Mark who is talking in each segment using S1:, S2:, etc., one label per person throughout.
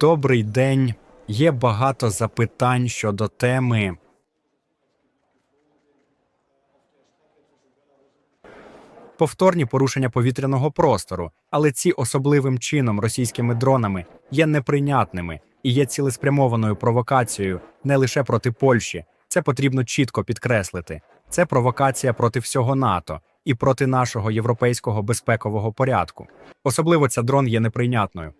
S1: Добрий день. Є багато запитань щодо теми. Повторні порушення повітряного простору, але ці особливим чином російськими дронами є неприйнятними і є цілеспрямованою провокацією не лише проти Польщі. Це потрібно чітко підкреслити. Це провокація проти всього НАТО і проти нашого європейського безпекового порядку. Особливо ця дрон є неприйнятною.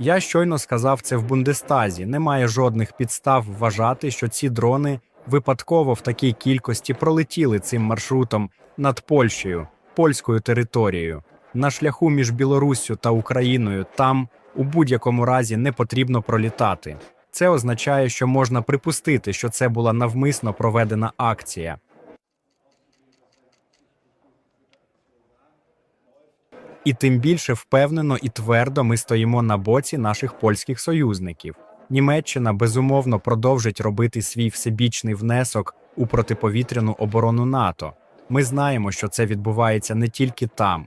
S1: Я щойно сказав це в Бундестазі. Немає жодних підстав вважати, що ці дрони випадково в такій кількості пролетіли цим маршрутом над Польщею, польською територією, на шляху між Білоруссю та Україною. Там у будь-якому разі не потрібно пролітати. Це означає, що можна припустити, що це була навмисно проведена акція. І тим більше впевнено і твердо ми стоїмо на боці наших польських союзників. Німеччина безумовно продовжить робити свій всебічний внесок у протиповітряну оборону НАТО. Ми знаємо, що це відбувається не тільки там,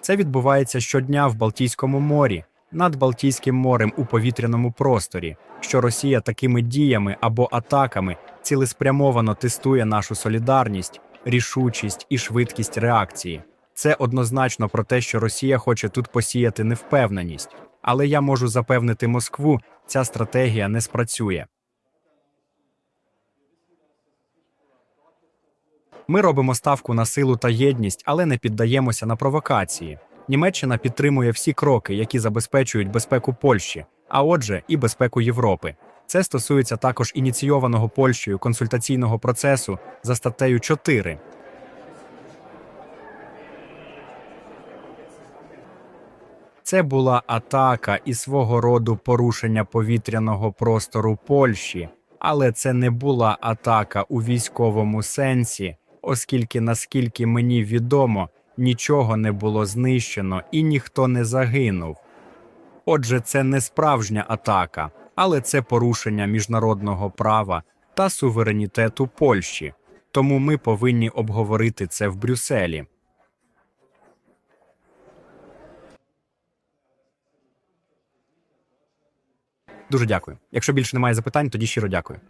S1: це відбувається щодня в Балтійському морі, над Балтійським морем у повітряному просторі, що Росія такими діями або атаками цілеспрямовано тестує нашу солідарність, рішучість і швидкість реакції. Це однозначно про те, що Росія хоче тут посіяти невпевненість. Але я можу запевнити Москву, ця стратегія не спрацює. Ми робимо ставку на силу та єдність, але не піддаємося на провокації. Німеччина підтримує всі кроки, які забезпечують безпеку Польщі, а отже, і безпеку Європи. Це стосується також ініційованого Польщею консультаційного процесу за статтею 4 Це була атака і свого роду порушення повітряного простору Польщі, але це не була атака у військовому сенсі, оскільки, наскільки мені відомо, нічого не було знищено і ніхто не загинув. Отже, це не справжня атака, але це порушення міжнародного права та суверенітету Польщі. Тому ми повинні обговорити це в Брюсселі. Дуже дякую. Якщо більше немає запитань, тоді щиро дякую.